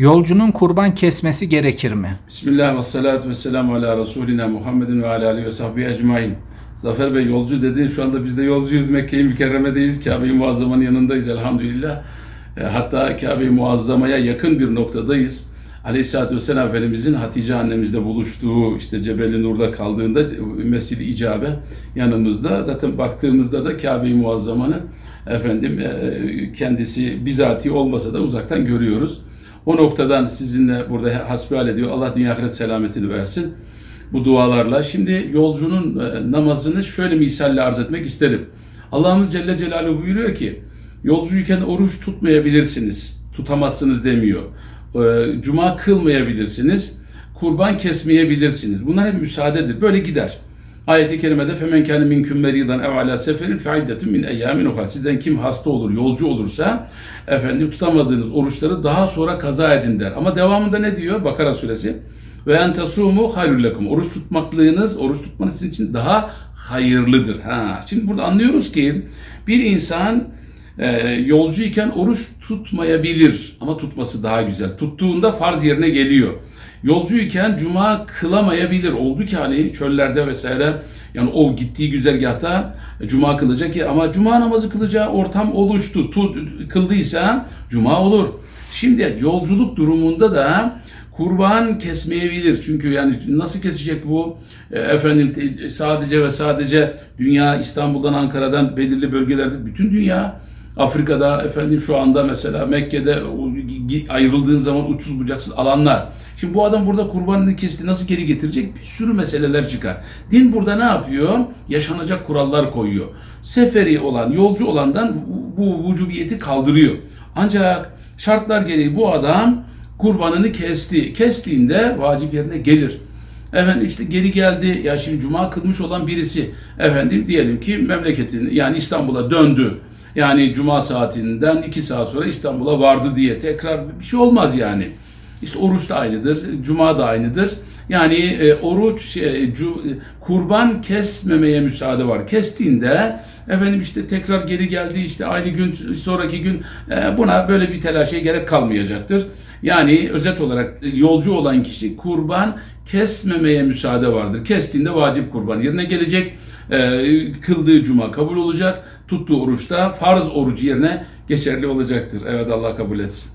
Yolcunun kurban kesmesi gerekir mi? Bismillah ve salatu ve selamu ala Resulina Muhammedin ve ala ve sahbihi ecmain. Zafer Bey yolcu dedi. Şu anda biz de yolcuyuz. Mekke-i Mükerreme'deyiz. Kabe-i Muazzama'nın yanındayız elhamdülillah. E, hatta Kabe-i Muazzama'ya yakın bir noktadayız. Aleyhisselatü Vesselam Efendimizin Hatice annemizle buluştuğu, işte Cebel-i Nur'da kaldığında Mescid-i yanımızda. Zaten baktığımızda da Kabe-i Muazzama'nın efendim e, kendisi bizatihi olmasa da uzaktan görüyoruz. O noktadan sizinle burada hasbihal ediyor. Allah dünya ahiret selametini versin bu dualarla. Şimdi yolcunun e, namazını şöyle misalle arz etmek isterim. Allah'ımız Celle Celaluhu buyuruyor ki yolcuyken oruç tutmayabilirsiniz, tutamazsınız demiyor. E, Cuma kılmayabilirsiniz, kurban kesmeyebilirsiniz. Bunlar hep müsaadedir. Böyle gider. Ayet-i kerimede femen kâne minküm meridan ev ala seferin fe iddetun min eyyamin. Sizden kim hasta olur, yolcu olursa efendim tutamadığınız oruçları daha sonra kaza edin der. Ama devamında ne diyor? Bakara suresi. Ve en tasumu. Oruç tutmaklığınız, oruç tutmanız sizin için daha hayırlıdır. Ha, şimdi burada anlıyoruz ki bir insan e, yolcu iken oruç tutmayabilir ama tutması daha güzel. Tuttuğunda farz yerine geliyor. Yolcuyken cuma kılamayabilir. Oldu ki hani çöllerde vesaire yani o gittiği güzergahta cuma kılacak ya ama cuma namazı kılacağı ortam oluştu. Tut, kıldıysa cuma olur. Şimdi yolculuk durumunda da kurban kesmeyebilir. Çünkü yani nasıl kesecek bu? E, efendim sadece ve sadece dünya İstanbul'dan Ankara'dan belirli bölgelerde bütün dünya Afrika'da efendim şu anda mesela Mekke'de ayrıldığın zaman uçsuz bucaksız alanlar. Şimdi bu adam burada kurbanını kesti nasıl geri getirecek? Bir sürü meseleler çıkar. Din burada ne yapıyor? Yaşanacak kurallar koyuyor. Seferi olan, yolcu olandan bu vücubiyeti kaldırıyor. Ancak şartlar gereği bu adam kurbanını kesti. Kestiğinde vacip yerine gelir. Efendim işte geri geldi. Ya şimdi cuma kılmış olan birisi efendim diyelim ki memleketin yani İstanbul'a döndü. Yani cuma saatinden iki saat sonra İstanbul'a vardı diye tekrar bir şey olmaz yani. İşte oruç da aynıdır, cuma da aynıdır. Yani e, oruç, şey, cu- kurban kesmemeye müsaade var. Kestiğinde efendim işte tekrar geri geldi işte aynı gün sonraki gün e, buna böyle bir telaşa gerek kalmayacaktır. Yani özet olarak e, yolcu olan kişi kurban kesmemeye müsaade vardır. Kestiğinde vacip kurban yerine gelecek. E, kıldığı cuma kabul olacak. Tuttuğu oruçta farz oruç yerine geçerli olacaktır. Evet Allah kabul etsin.